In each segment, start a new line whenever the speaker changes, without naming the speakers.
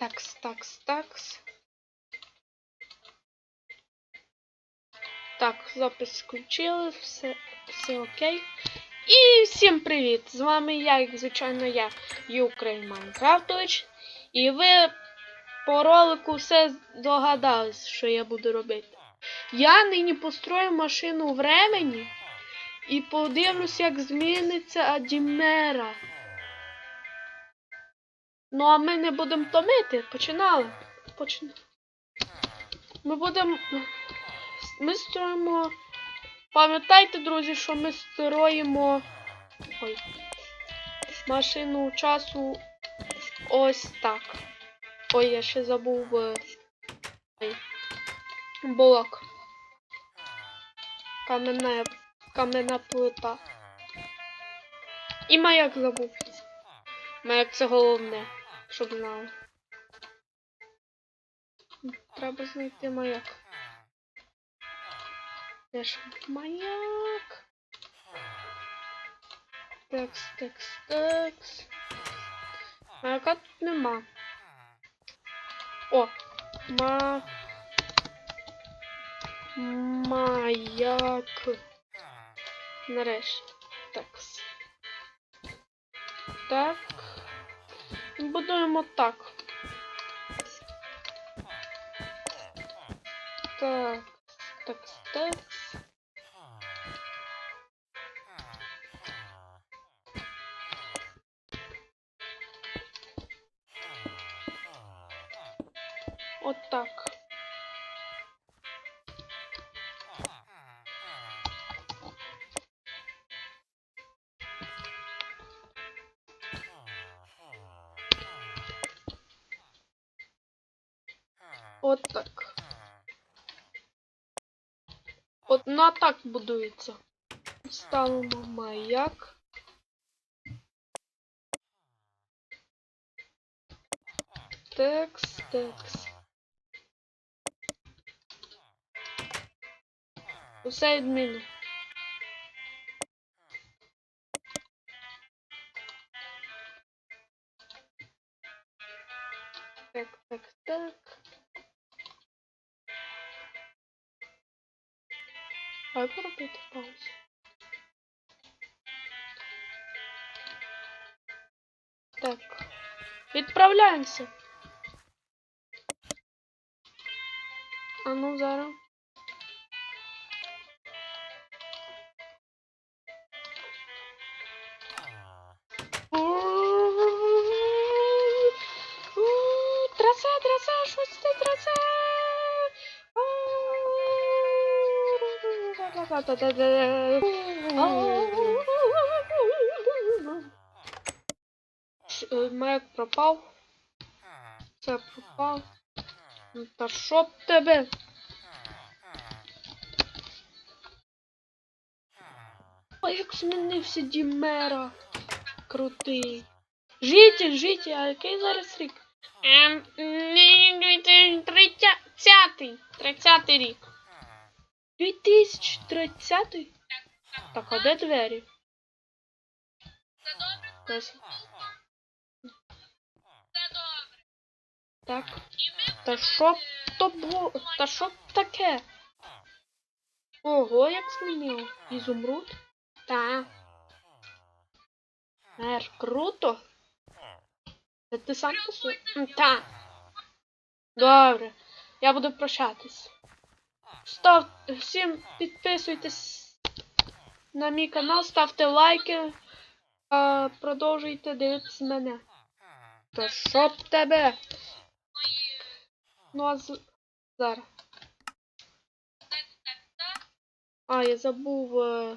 Такс, такс, такс. Так, запис включили, все, все окей. І всім привіт! З вами я, як звичайно, я, Ukraine Майнкрафтович. І ви по ролику все догадались, що я буду робити. Я нині построю машину времені і подивлюсь, як зміниться Адімера. Ну, а ми не будемо томити. Починали. Починали. Ми будемо. Ми строїмо. Пам'ятайте, друзі, що ми строїмо. Ой. Машину часу ось так. Ой, я ще забув. е, Ой. Блок. Каменна, каменна плита. І маяк забув. Маяк це головне, щоб знали. Треба знайти маяк. Де ж маяк? Текс, текс, текс. Маяка тут нема. О! Ма... Маяк. Нарешті. Такс. Так. Будуємо так. Так. Так, так. От так. От так. От на так будується. Ставимо маяк. Текс, текс. Усе адміну. Так, так, так. Давай поробити паузу. Так. Відправляємося. А ну зараз. Мек пропав. Це пропав. Ну, Та що тебе? Ой, як змінився Дімера. Крутий. Житель, житель, а який зараз рік? Ем, тридцятий. Тридцятий рік. 2030? Так, а де двері? Десь. Так. Та що то було? Та що таке? Ого, як змінило. Ізумруд? Та. Ер, круто. Це ти сам посу? Та. Добре. Я буду прощатись. Став всім підписуйтесь на мій канал, ставте лайки, а, продовжуйте дивитися мене. Та що б тебе? Ну а з... зараз. А, я забув. Е...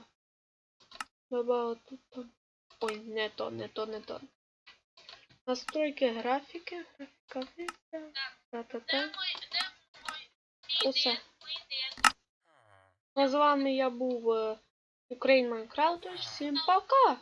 Добавити там. Ой, не то, не то, не то. Настройки графіки. Графіка. Та-та-та. Усе. А з вами я був Україн Ukraine Minecraft. Всім пока!